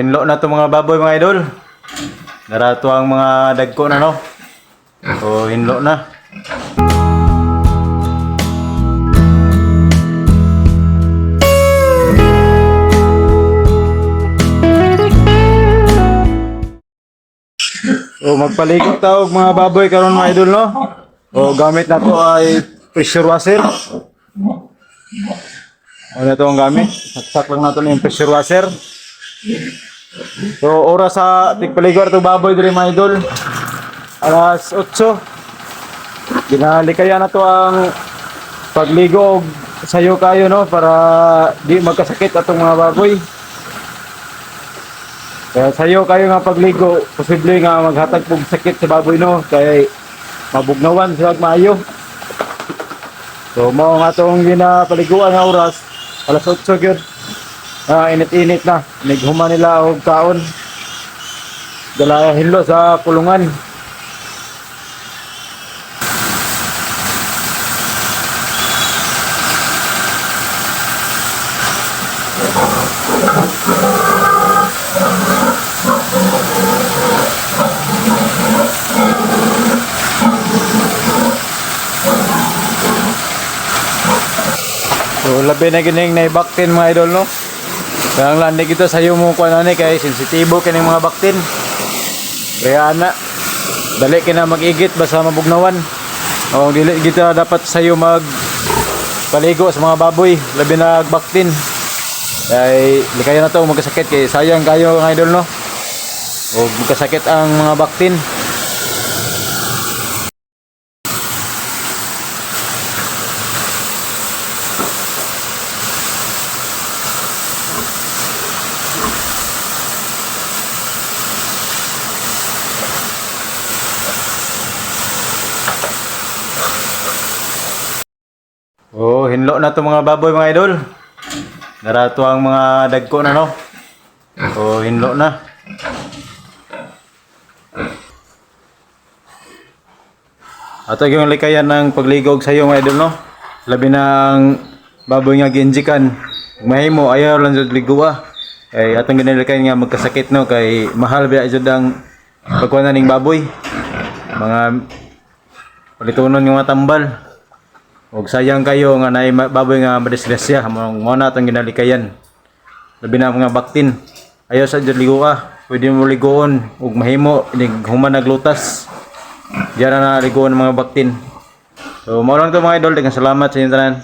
hinlo na to mga baboy mga idol. Narato ang mga dagko na no. So hinlo na. O magpalikot ta og mga baboy karon mga idol no. O gamit na to ay pressure washer. Ano ito ang gamit? Saksak lang natin yung pressure washer. So, oras sa tigpaligor to baboy diri mga idol. Alas 8. Ginalikaya na to ang pagligo og sayo kayo no para di magkasakit atong mga baboy. Kaya sayo kayo nga pagligo, posible nga maghatag pong sakit sa baboy no kay mabugnawan sila maayo. So mo nga tong ginapaliguan nga oras, alas 8 gyud. Ah, init-init na. Naghuman nila og kaon. Dala hinlo sa kulungan. So labi na gining naibaktin mga idol no. Kaya ang landi kita sayo mo kuan ani kay sensitibo kining mga baktin. Kaya ana dali kina magigit basta mabugnawan. O dili kita dapat sayo mag paligo sa mga baboy labi na baktin. Kay likaya na to magkasakit kay sayang kayo mga idol no. O magkasakit ang mga baktin. Oh, hinlo na to mga baboy mga idol. Narato ang mga dagko na no. Oh, hinlo na. Ato yung likayan ng pagligog sa iyo mga idol no. Labi ng baboy nga ginjikan. Mahimo ayaw lang jud ligwa. Kay atong ginalikayan nga magkasakit no kay mahal ba jud ang pagkuha ning baboy. Mga palitunon yung mga tambal. Og sayang kayo nga naay ma- baboy nga madisgrasya mo na atong ginalikayan. Labi na mga baktin. Ayaw sa jud ka. Pwede mo ligoon ug mahimo inig naglutas. Diyan na ligoon mga baktin. So mo lang to mga idol, daghang salamat sa inyo tanan.